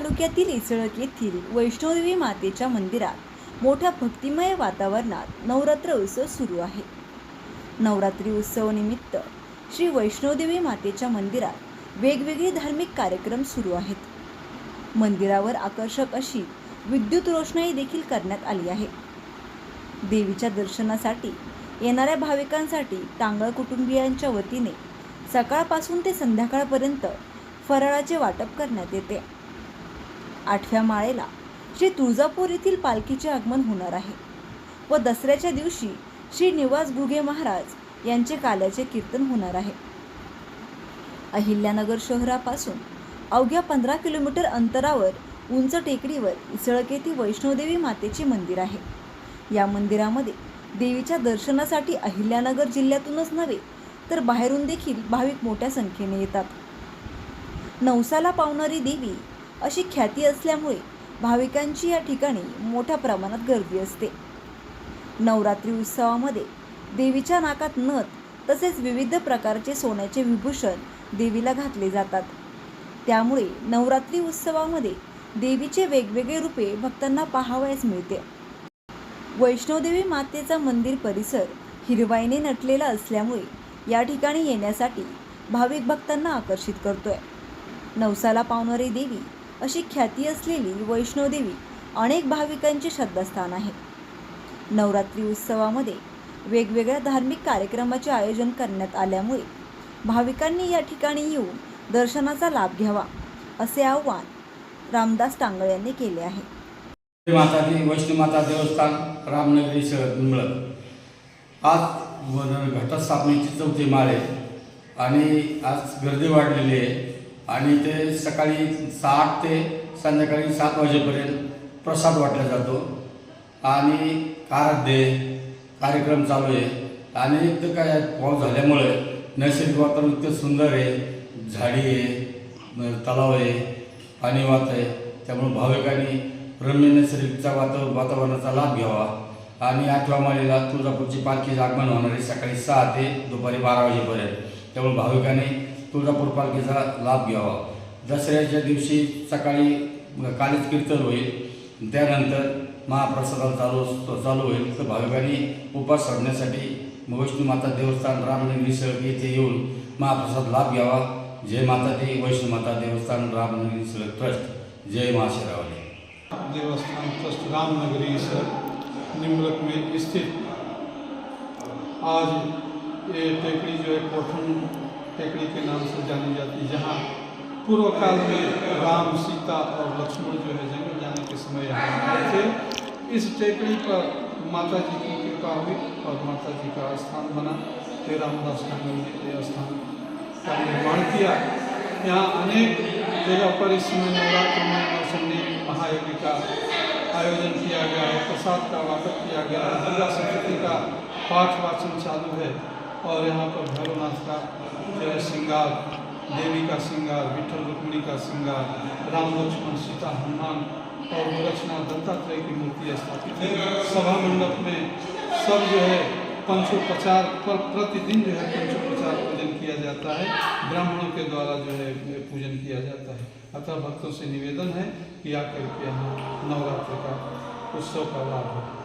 तालुक्यातील इसळक येथील वैष्णोदेवी मातेच्या मंदिरात मोठ्या भक्तिमय वातावरणात नवरात्र उत्सव सुरू आहे. नवरात्री उत्सवानिमित्त श्री वैष्णोदेवी मातेच्या मंदिरात वेगवेगळे धार्मिक कार्यक्रम सुरू आहेत. मंदिरावर आकर्षक अशी विद्युत रोषणाई देखील करण्यात आली आहे. देवीच्या दर्शनासाठी येणाऱ्या भाविकांसाठी तांगळ कुटुंबियांच्या वतीने सकाळपासून ते संध्याकाळपर्यंत फराळाचे वाटप करण्यात येते. आठव्या माळेला श्री तुळजापूर येथील पालखीचे आगमन होणार आहे व दसऱ्याच्या दिवशी श्री निवास गुगे महाराज यांचे काल्याचे कीर्तन होणार आहे. अहिल्यानगर शहरापासून अवघ्या पंधरा किलोमीटर अंतरावर उंच टेकडीवर इसळक येथे वैष्णोदेवी मातेचे मंदिर आहे. या मंदिरामध्ये देवीच्या दर्शनासाठी अहिल्यानगर जिल्ह्यातूनच नव्हे तर बाहेरून देखील भाविक मोठ्या संख्येने येतात. नवसाला पावणारी देवी अशी ख्याती असल्यामुळे भाविकांची या ठिकाणी मोठ्या प्रमाणात गर्दी असते. नवरात्री उत्सवामध्ये देवीच्या नाकात नथ तसेच विविध प्रकारचे सोन्याचे विभूषण देवीला घातले जातात. त्यामुळे नवरात्री उत्सवामध्ये देवीचे वेगवेगळे रूपे भक्तांना पाहावयास मिळते. वैष्णोदेवी मातेचा मंदिर परिसर हिरवाईने नटलेला असल्यामुळे या ठिकाणी येण्यासाठी भाविक भक्तांना आकर्षित करतोय. नवसाला पावणारी देवी अशी ख्याती असलेली वैष्णोदेवी अनेक भाविकांचे श्रद्धास्थान आहे. नवरात्री उत्सवामध्ये वेगवेगळ्या धार्मिक कार्यक्रमाचे आयोजन करण्यात आल्यामुळे भाविकांनी या ठिकाणी येऊन दर्शनाचा लाभ घ्यावा असे आवाहन रामदास टांगळ यांनी केले आहे. माता देवस्थान रामनगरी शहर मिळत आज घटस्थापनेची चौथी माळे आणि आज गर्दी वाढलेली आहे. आणि ते सकाळी सात ते संध्याकाळी सात वाजेपर्यंत प्रसाद वाटला जातो. आणि आराध्य कार्यक्रम चालू आहे. आणि इथं काय पाऊस झाल्यामुळे नैसर्गिक वातावरण इतकं सुंदर आहे. झाडी आहे तलाव आहे पाणी वाहत आहे. त्यामुळे भाविकांनी रम्य नैसर्गिकचा वाता वातावरणाचा लाभ घ्यावा. आणि आठव्या माळेला तुळजापूरची पालखी आगमन होणार आहे सकाळी सहा ते दुपारी बारा वाजेपर्यंत. त्यामुळे भाविकांनी तुळजापूर पालखीचा लाभ घ्यावा. दसऱ्याच्या दिवशी सकाळी कालीच कीर्तन होईल. त्यानंतर महाप्रसादाला चालू चालू होईल. तर भाविकांनी उपास सोडण्यासाठी वैष्णू माता देवस्थान रामनगरी सळक येथे येऊन महाप्रसाद लाभ घ्यावा. जय माता दे वैष्णू माता देवस्थान रामनगरी सळक ट्रस्ट. जय महाशिरावले देवस्थान ट्रस्ट रामनगरी सर. निम्रक में स्थित. आज ये टेकड़ी जो है पोठन टेकड़ी के नाम से जानी जाती है, जहाँ पूर्व काल में राम, सीता और लक्ष्मण जो है जंगल जाने के समय यहाँ आए थे। इस टेकड़ी पर माता जी की कृपा हुई और माता जी का स्थान बना। फिर रामदास टांगल ने ये स्थान का निर्माण किया। यहाँ अनेक जगह पर इस समय नवरात्र में नौसन्नी महायज्ञ का आयोजन किया गया है। प्रसाद का वाटप किया गया है। दुर्गा सप्तती का पाठ वाचन चालू है। और यहाँ पर भैरवनाथ का जो है श्रृंगार देवी का श्रृंगार विठल रुक्मिणी का श्रृंगार राम लक्ष्मण, सीता हनुमान और गोरक्षनाथ दत्तात्रेय की मूर्ति स्थापित है सभा मंडप में सब जो है पंचोपचार, पर, प्रतिदिन जो है पंचोपचार पूजन किया जाता है। ब्राह्मणों के द्वारा जो है पूजन किया जाता है। अतः भक्तों से निवेदन है कि आकर के यहाँ नवरात्र का उत्सव का लाभ हो।